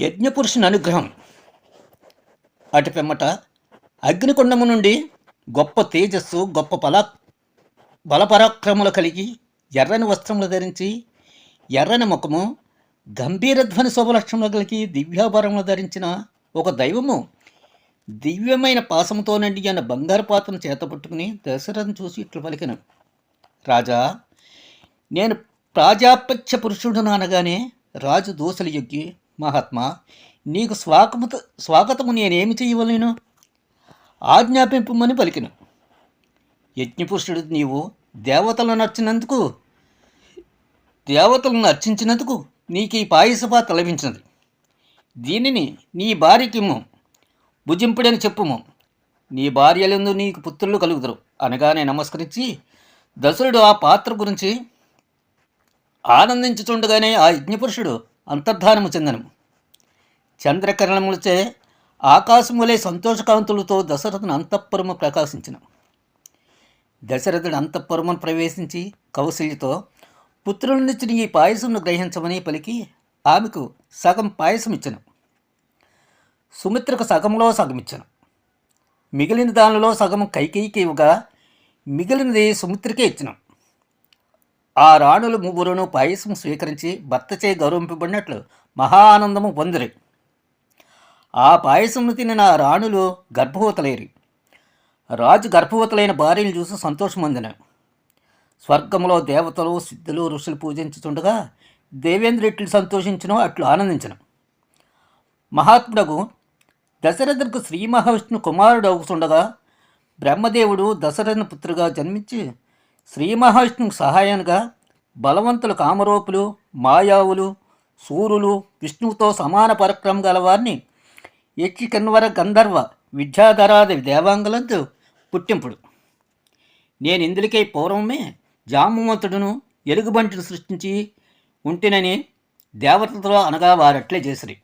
యజ్ఞపురుషుని అనుగ్రహం. అటు పిమ్మట అగ్నికొండము నుండి గొప్ప తేజస్సు గొప్ప బల బలపరాక్రములు కలిగి ఎర్రని వస్త్రములు ధరించి ఎర్రని ముఖము గంభీరధ్వని శుభలక్షణములు కలిగి దివ్యాభరణములు ధరించిన ఒక దైవము. దివ్యమైన పాసముతో నిండిన బంగారు పాత్రను చేతపట్టుకుని దశరథను చూసి ఇట్లు పలికిన. రాజా నేను ప్రాజాపత్య పురుషుడును అనగానే రాజు దోసలు యొగ్గి మహాత్మా నీకు స్వాగత స్వాగతము నేనేమి చేయవలేను? ఆజ్ఞాపింపమని పలికిన. యజ్ఞపురుషుడు నీవు దేవతలను నచ్చినందుకు దేవతలను అర్చించినందుకు నీకు ఈ పాయసపాత పాత్ర లభించినది దీనిని నీ భార్యకిమ్ము భుజింపుడని చెప్పుము. నీ భార్యలందు నీకు పుత్రులు కలుగుతారు అనగానే నమస్కరించి దశరుడు ఆ పాత్ర గురించి ఆనందించుచుండగానే ఆ యజ్ఞపురుషుడు అంతర్ధానము చెందను. చంద్రకిరణములచే ఆకాశములే సంతోషకాంతులతో దశరథుని అంతఃపురము ప్రకాశించిన. దశరథుడు అంతఃపురమును ప్రవేశించి కౌశల్యతో నుంచి ఈ పాయసమును గ్రహించమని పలికి ఆమెకు సగం పాయసం ఇచ్చను సుమిత్రకు సగంలో సగం ఇచ్చను మిగిలిన దానిలో సగం కైకేయికి ఇవ్వగా మిగిలినది సుమిత్రకే ఇచ్చిన. ఆ రాణులు ముగ్గురును పాయసం స్వీకరించి భర్తచే గౌరవింపబడినట్లు మహా ఆనందము పొందిరి. ఆ పాయసమును తినిన ఆ రాణులు గర్భవతులేరి. రాజు గర్భవతులైన భార్యను చూసి సంతోషమందిన. స్వర్గంలో దేవతలు సిద్ధులు ఋషులు పూజించుతుండగా దేవేంద్ర ఎట్లు సంతోషించను అట్లు ఆనందించను. మహాత్ముడకు దశరథులకు శ్రీ మహావిష్ణు కుమారుడు అవుతుండగా బ్రహ్మదేవుడు దశరథుని పుత్రుగా జన్మించి శ్రీ మహావిష్ణువుకు సహాయంగా బలవంతులు కామరూపులు మాయావులు సూరులు విష్ణువుతో సమాన పరక్రమం గల వారిని గంధర్వ విద్యాధరాది దేవాంగులందు పుట్టింపుడు. నేను ఇందులకై పూర్వమే జామవంతుడును ఎలుగుబంటిని సృష్టించి ఉంటినని దేవతలతో అనగా వారట్లే చేసిరి